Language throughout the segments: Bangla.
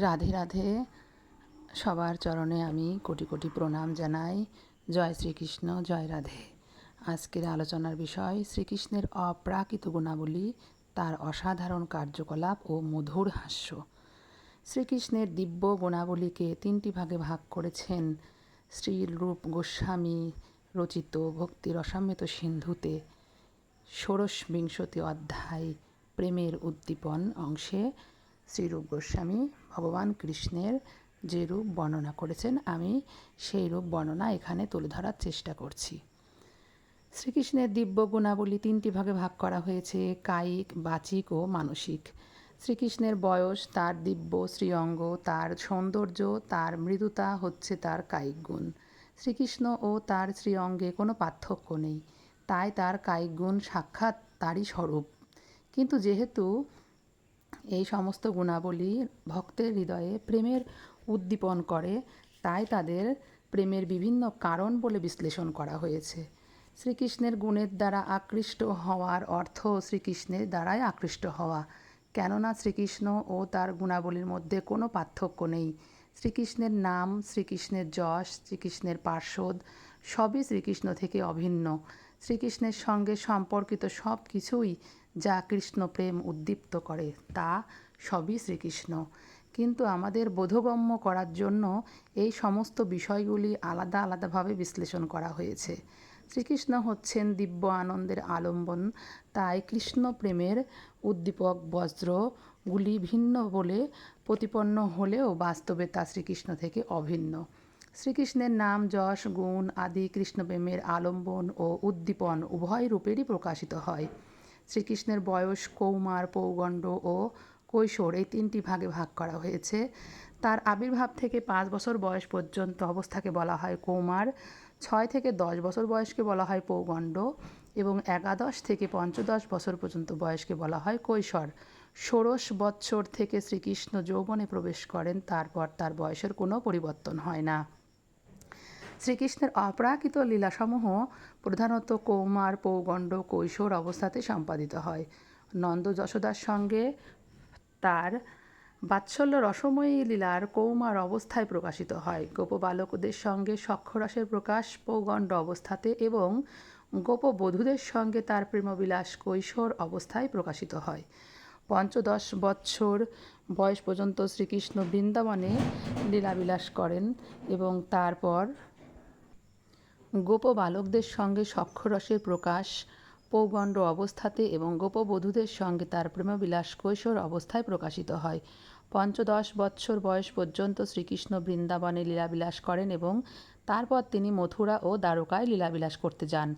রাধে রাধে। সবার চরণে আমি কোটি কোটি প্রণাম জানাই। জয় শ্রীকৃষ্ণ, জয় রাধে। আজকের আলোচনার বিষয়, শ্রীকৃষ্ণের অপ্রাকৃত গুণাবলী, তার অসাধারণ কার্যকলাপ ও মধুর হাস্য। শ্রীকৃষ্ণের দিব্য গুণাবলীকে তিনটি ভাগে ভাগ করেছেন শ্রীরূপ গোস্বামী রচিত ভক্তি রসামৃত সিন্ধুতে ষোড়শ বিংশতি অধ্যায় প্রেমের উদ্দীপন অংশে। শ্রীরূপ গোস্বামী ভগবান কৃষ্ণের যে রূপ বর্ণনা করেছেন, আমি সেই রূপ বর্ণনা এখানে তুলে ধরার চেষ্টা করছি। শ্রীকৃষ্ণের দিব্য গুণাবলী তিনটি ভাগে ভাগ করা হয়েছে, কায়িক, বাচিক ও মানসিক। শ্রীকৃষ্ণের বয়স, তার দিব্য শ্রীঅঙ্গ, তার সৌন্দর্য, তার মৃদুতা হচ্ছে তার কায়িক গুণ। শ্রীকৃষ্ণ ও তার শ্রীঅঙ্গে কোনো পার্থক্য নেই, তাই তার কায়িক গুণ সাক্ষাৎ তারই স্বরূপ। কিন্তু যেহেতু এই সমস্ত গুণাবলী ভক্তের হৃদয়ে প্রেমের উদ্দীপন করে, তাই তাদের প্রেমের বিভিন্ন কারণ বলে বিশ্লেষণ করা হয়েছে। শ্রীকৃষ্ণের গুণের দ্বারা আকৃষ্ট হওয়ার অর্থ শ্রীকৃষ্ণের দ্বারাই আকৃষ্ট হওয়া। কেননা শ্রীকৃষ্ণ ও তার গুণাবলীর মধ্যে কোনো পার্থক্য নেই। শ্রীকৃষ্ণের নাম, শ্রীকৃষ্ণের যশ, শ্রীকৃষ্ণের পার্শ্বদ সবই শ্রীকৃষ্ণ থেকে অভিন্ন। শ্রীকৃষ্ণের সঙ্গে সম্পর্কিত সব কিছুই যা কৃষ্ণ প্রেম উদ্দীপ্ত করে, তা সবই শ্রীকৃষ্ণ। কিন্তু আমাদের বোধগম্য করার জন্য এই সমস্ত বিষয়গুলি আলাদা আলাদাভাবে বিশ্লেষণ করা হয়েছে। শ্রীকৃষ্ণ হচ্ছেন দিব্য আনন্দের আলম্বন, তাই কৃষ্ণ প্রেমের উদ্দীপক বজ্রগুলি ভিন্ন বলে প্রতিপন্ন হলেও বাস্তবে তা শ্রীকৃষ্ণ থেকে অভিন্ন। শ্রীকৃষ্ণের নাম, যশ, গুণ আদি কৃষ্ণপ্রেমের আলম্বন ও উদ্দীপন উভয় রূপেরই প্রকাশিত হয়। শ্রীকৃষ্ণের বয়স কৌমার, পৌগণ্ড ও কৈশোর এই তিনটি ভাগে ভাগ করা হয়েছে। তার আবির্ভাব থেকে পাঁচ বছর বয়স পর্যন্ত অবস্থাকে বলা হয় কৌমার, ছয় থেকে দশ বছর বয়সকে বলা হয় পৌগণ্ড এবং একাদশ থেকে পঞ্চদশ বছর পর্যন্ত বয়সকে বলা হয় কৈশোর। ষোড়শ বৎসর থেকে শ্রীকৃষ্ণ যৌবনে প্রবেশ করেন, তারপর তার বয়সের কোনো পরিবর্তন হয় না। শ্রীকৃষ্ণের অপ্রাকৃত লীলাসমূহ প্রধানত কৌমার, পৌগণ্ড, কৈশোর অবস্থাতে সম্পাদিত হয়। নন্দ যশোদার সঙ্গে তার বাৎসল্য রসময়ী লীলার কৌমার অবস্থায় প্রকাশিত হয়। গোপবালকদের সঙ্গে সক্ষরসের প্রকাশ, পৌগণ্ড অবস্থাতে এবং গোপবধূদের সঙ্গে তার প্রেমবিলাস, কৈশোর অবস্থায় প্রকাশিত হয়। পঞ্চদশ বৎসর বয়স পর্যন্ত শ্রীকৃষ্ণ বৃন্দাবনে লীলাবিলাস করেন এবং তারপর গোপ বালকদের সঙ্গে সক্ষরসের প্রকাশ, পৌগণ্ড অবস্থাতে এবং গোপবধূদের সঙ্গে তার প্রেমবিলাস কৈশোর অবস্থায় প্রকাশিত হয়। পঞ্চদশ বৎসর বয়স পর্যন্ত শ্রীকৃষ্ণ বৃন্দাবনে লীলাবিলাস করেন এবং তারপর তিনি মথুরা ও দ্বারকায় লীলাবিলাস করতে যান।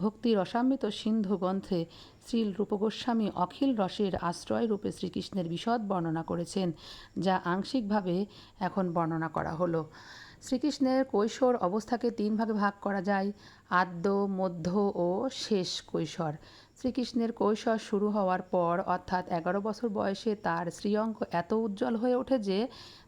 ভক্তি রসামৃত সিন্ধু গ্রন্থে শ্রী রূপগোস্বামী অখিল রসের আশ্রয় রূপে শ্রীকৃষ্ণের বিশদ বর্ণনা করেছেন, যা আংশিকভাবে এখন বর্ণনা করা হলো। শ্রীকৃষ্ণের কৈশোর অবস্থাকে তিন ভাগে ভাগ করা যায়, আদ্য, মধ্য ও শেষ কৈশোর। শ্রীকৃষ্ণের কৈশোর শুরু হওয়ার পর, অর্থাৎ এগারো বছর বয়সে তার শ্রীঅঙ্গ এত উজ্জ্বল হয়ে ওঠে যে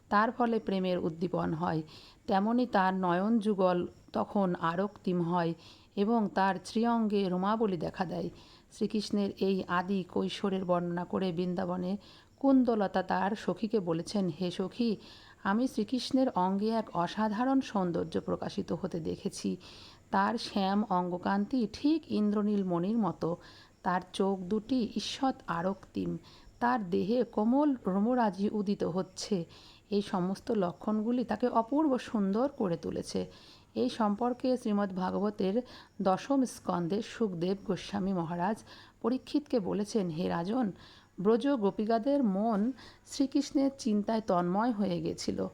তার ফলে প্রেমের উদ্দীপন হয়। তেমনি তার নয়ন যুগল তখন আরক্তিম হয় এবং তার শ্রীঅঙ্গে রোমাবলী দেখা দেয়। শ্রীকৃষ্ণের এই আদি কৈশোরের বর্ণনা করে বৃন্দাবনে কুন্দলতা তার সখীকে বলেছেন, হে সখী আমি শ্রীকৃষ্ণের অঙ্গে এক অসাধারণ সৌন্দর্য প্রকাশিত হতে দেখেছি। তার শ্যাম অঙ্গকান্তি ঠিক ইন্দ্রনীল মণির মতো। তার চোখ দুটি ঈষৎ আরক্তিম। তার দেহে কোমল রোমরাজি উদিত হচ্ছে। এই সমস্ত লক্ষণগুলি তাকে অপূর্ব সুন্দর করে তুলেছে। এই সম্পর্কে শ্রীমদ্ ভাগবতের দশম স্কন্ধে সুখদেব গোস্বামী মহারাজ পরীক্ষিতকে বলেছেন, হে রাজন ব্রজ গোপিকাদের মন শ্রীকৃষ্ণের চিন্তায় তন্ময় হয়ে গেছিল।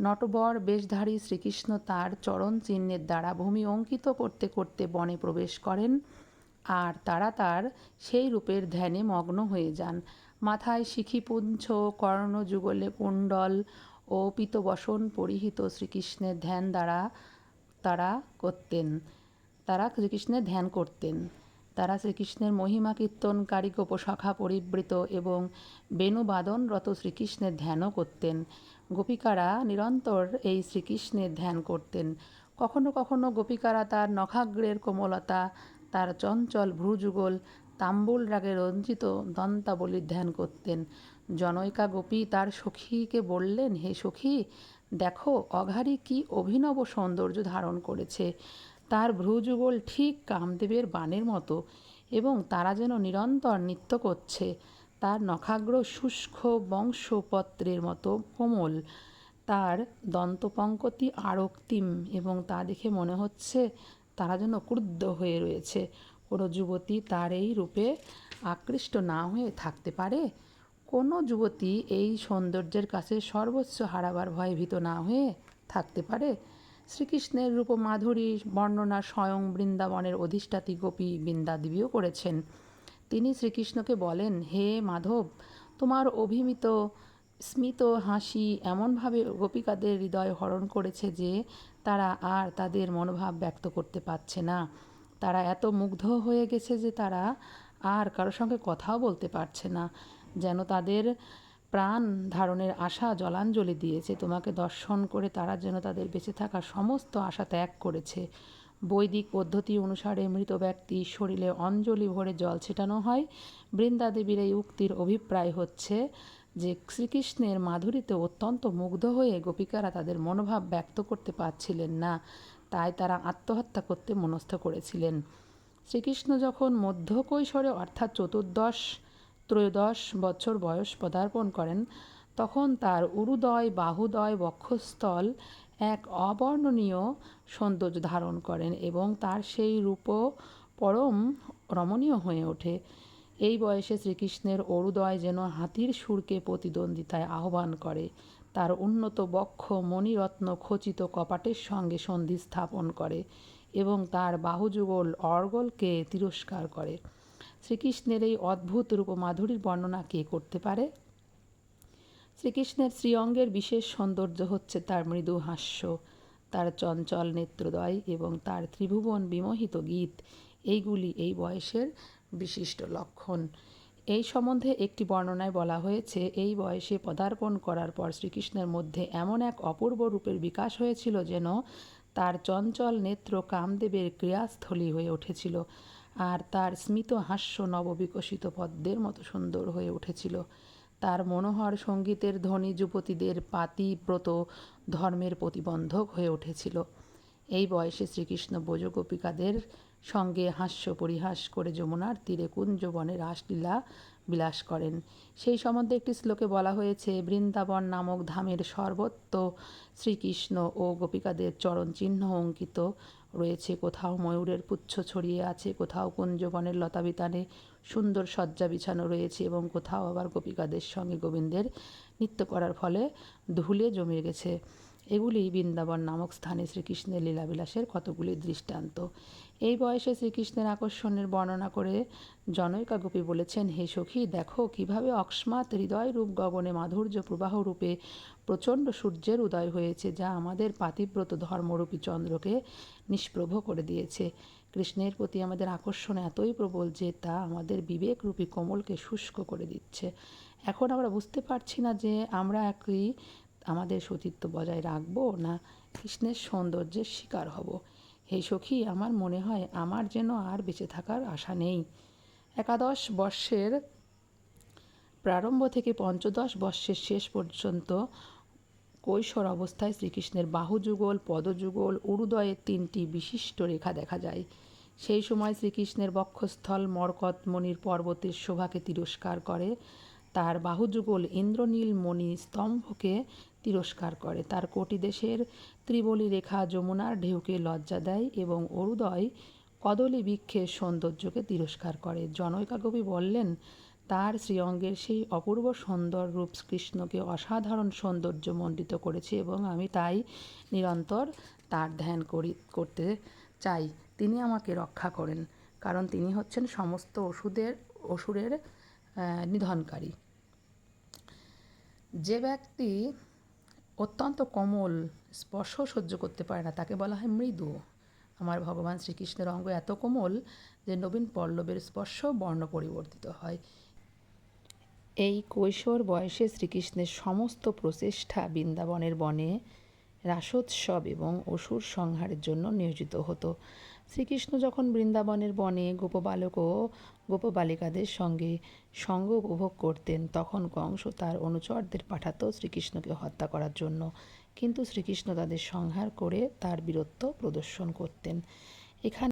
নটবর বেশধারী শ্রীকৃষ্ণ তার চরণ চিহ্নের দ্বারা ভূমি অঙ্কিত করতে করতে বনে প্রবেশ করেন আর তারা তার সেই রূপের ধ্যানে মগ্ন হয়ে যান। মাথায় শিখিপুঞ্ছ কর্ণযুগলে কুণ্ডল ও পিতবসন পরিহিত শ্রীকৃষ্ণের ধ্যান দ্বারা তারা করতেন। তারা শ্রীকৃষ্ণের ধ্যান করতেন। তারা শ্রীকৃষ্ণের মহিমা কীর্তনকারী গোপশাখা পরিবৃত এবং বেণুবাদনরত শ্রীকৃষ্ণের ধ্যানও করতেন। গোপিকারা নিরন্তর এই শ্রীকৃষ্ণের ধ্যান করতেন। কখনো কখনো গোপিকারা তার নখাগ্রের কোমলতা, তার চঞ্চল ভ্রুযুগল, তাম্বুল রাগে রঞ্জিত দন্তাবলীর ধ্যান করতেন। জনৈকা গোপী তার সখীকে বললেন, হে সখী, দেখো, অঘারি কি অভিনব সৌন্দর্য ধারণ করেছে। তার ভ্রুযুগল ঠিক কামদেবের বাণের মতো এবং তারা যেন নিরন্তর নৃত্য করছে। তার নখাগ্র শুষ্ক বংশপত্রের মতো কোমল, তার দন্তপঙ্কতি আরক্তিম এবং তা দেখে মনে হচ্ছে তারা যেন ক্রুদ্ধ হয়ে রয়েছে। কোনো যুবতী তার এই রূপে আকৃষ্ট না হয়ে থাকতে পারে? কোনো যুবতী এই সৌন্দর্যের কাছে সর্বোচ্চ হারাবার ভয়ে ভীত না হয়ে থাকতে পারে? শ্রীকৃষ্ণের রূপ মাধুরী বর্ণনা স্বয়ং বৃন্দাবনের অধিষ্ঠাত্রী গোপী বৃন্দাদেবীও করেছেন। তিনি শ্রীকৃষ্ণকে বলেন, হে মাধব, তোমার অভিমিত, স্মিত হাসি এমনভাবে গোপিকাদের হৃদয় হরণ করেছে যে তারা আর তাদের মনোভাব ব্যক্ত করতে পারছে না। তারা এত মুগ্ধ হয়ে গেছে যে তারা আর কারোর সঙ্গে কথাও বলতে পারছে না। যেন তাদের প্রাণ ধারণের আশা জলাঞ্জলি দিয়েছে। তোমাকে দর্শন করে তারা যেন তাদের বেঁচে থাকার সমস্ত আশা ত্যাগ করেছে। বৈদিক পদ্ধতি অনুসারে মৃত ব্যক্তি শরীরে অঞ্জলি ভরে জল ছেটানো হয়। বৃন্দাদেবীর এই উক্তির অভিপ্রায় হচ্ছে যে, শ্রীকৃষ্ণের মাধুরীতে অত্যন্ত মুগ্ধ হয়ে গোপিকারা তাদের মনোভাব ব্যক্ত করতে পারছিলেন না, তাই তারা আত্মহত্যা করতে মনস্থ করেছিলেন। শ্রীকৃষ্ণ যখন মধ্য কৈশোরে অর্থাৎ চতুর্দশ ত্রয়োদশ বছর বয়স পদার্পণ করেন, তখন তার উরুদয় বাহুদয় বক্ষস্থল এক অবর্ণনীয় সৌন্দর্য ধারণ করেন এবং তার সেই রূপ পরম রমণীয় হয়ে ওঠে। এই বয়সে শ্রীকৃষ্ণের অরুদয় যেন হাতির সুরকে প্রতিদ্বন্দ্বিতায় আহ্বান করে। তার উন্নত বক্ষ মণিরত্ন খচিত কপাটের সঙ্গে সন্ধি স্থাপন করে এবং তার বাহুযুগল অর্গলকে তিরস্কার করে। শ্রীকৃষ্ণের এই অদ্ভুত রূপ মাধুরীর বর্ণনা কে করতে পারে? শ্রীকৃষ্ণের শ্রীঅঙ্গের বিশেষ সৌন্দর্য হচ্ছে তার মৃদু হাস্য, তার চঞ্চল নেত্রদয় এবং তার ত্রিভুবন বিমোহিত গীত। এইগুলি এই বয়সের বিশিষ্ট লক্ষণ। এই সম্বন্ধে একটি বর্ণনায় বলা হয়েছে, এই বয়সে পদার্পণ করার পর শ্রীকৃষ্ণের মধ্যে এমন এক অপূর্ব রূপের বিকাশ হয়েছিল যেন তার চঞ্চল নেত্র কামদেবের ক্রিয়াস্থলী হয়ে উঠেছিল। আর তার স্মিত হাস্য নববিকশিত পদ্মের মতো সুন্দর হয়ে উঠেছিল। তার মনোহর সঙ্গীতের ধ্বনি যুবতীদের পাতিব্রত ধর্মের প্রতিবন্ধক হয়ে উঠেছিল। এই বয়সে শ্রীকৃষ্ণ ব্রজগোপিকাদের সঙ্গে হাস্য পরিহাস করে যমুনার তীরে কুঞ্জবনে রাসলীলা বিলাস করেন। সেই সম্বন্ধে একটি শ্লোকে বলা হয়েছে, বৃন্দাবন নামক ধামের সর্বত্র শ্রীকৃষ্ণ ও গোপিকাদের চরণ চিহ্ন অঙ্কিত রয়েছে। কোথাও ময়ূরের পুচ্ছ ছড়িয়ে আছে, কোথাও কুঞ্জবনের লতাবিতানে সুন্দর শয্যা বিছানো রয়েছে এবং কোথাও আবার গোপিকাদের সঙ্গে গোবিন্দের নৃত্য করার ফলে ধুলে জমে গেছে। এগুলি বৃন্দাবন নামক স্থানে শ্রীকৃষ্ণের লীলাবিলাসের কতগুলি দৃষ্টান্ত। এই বয়সে শ্রীকৃষ্ণের আকর্ষণের বর্ণনা করে জনৈকা গোপী বলেছেন, হে সখী, দেখো কীভাবে অকস্মাৎ হৃদয় রূপ গগনে মাধুর্য প্রবাহ রূপে প্রচণ্ড সূর্যের উদয় হয়েছে, যা আমাদের পাতিব্রত ধর্মরূপী চন্দ্রকে নিষ্প্রভ করে দিয়েছে। কৃষ্ণের প্রতি আমাদের আকর্ষণ এতই প্রবল যে তা আমাদের বিবেকরূপী কোমলকে শুষ্ক করে দিচ্ছে। এখন আমরা বুঝতে পারছি না যে আমরা একই আমাদের সতীত্ব বজায় রাখব না কৃষ্ণের সৌন্দর্যের শিকার হব? হে সখী, আমার মনে হয় আমার যেন আর বেঁচে থাকার আশা নেই। একাদশ বর্ষের প্রারম্ভ থেকে পঞ্চদশ বর্ষের শেষ পর্যন্ত কৈশোর অবস্থায় শ্রীকৃষ্ণের বাহুযুগল, পদযুগল, উরুদয়ের তিনটি বিশিষ্ট রেখা দেখা যায়। সেই সময় শ্রীকৃষ্ণের বক্ষস্থল মরকতমণির পর্বতের শোভাকে তিরস্কার করে। তার বাহুযুগল ইন্দ্রনীল মণি স্তম্ভকে তিরস্কার করে। তার কোটি দেশের ত্রিবলী রেখা যমুনার ঢেউকে লজ্জা দেয় এবং অরুদয় কদলী বৃক্ষের সৌন্দর্যকে তিরস্কার করে। জনৈকা কবি বললেন, তার শ্রীঅঙ্গের সেই অপূর্ব সুন্দর রূপ কৃষ্ণকে অসাধারণ সৌন্দর্য মণ্ডিত করেছে এবং আমি তাই নিরন্তর তার ধ্যান করি, করতে চাই। তিনি আমাকে রক্ষা করেন, কারণ তিনি হচ্ছেন সমস্ত ওষুধের, অসুরের নিধনকারী। যে ব্যক্তি অত্যন্ত কোমল স্পর্শ সহ্য করতে পারে না। তাকে বলা হয় মৃদু। আমার ভগবান শ্রীকৃষ্ণের অঙ্গ এত কোমল যে নবীন পল্লবের স্পর্শ বর্ণ পরিবর্তিত হয়। এই কৈশোর বয়সে শ্রীকৃষ্ণের সমস্ত প্রচেষ্টা বৃন্দাবনের বনে রাসোৎসব এবং অসুর সংহারের জন্য নিয়োজিত হতো। শ্রীকৃষ্ণ যখন বৃন্দাবনের বনে গোপবালক ও গোপবালিকাদের সঙ্গে সঙ্গ উপভোগ করতেন, তখন কংস তার অনুচরদের পাঠাত শ্রীকৃষ্ণকে হত্যা করার জন্য। কিন্তু শ্রীকৃষ্ণ তাদের সংহার করে তার বীরত্ব প্রদর্শন করতেন। এখানে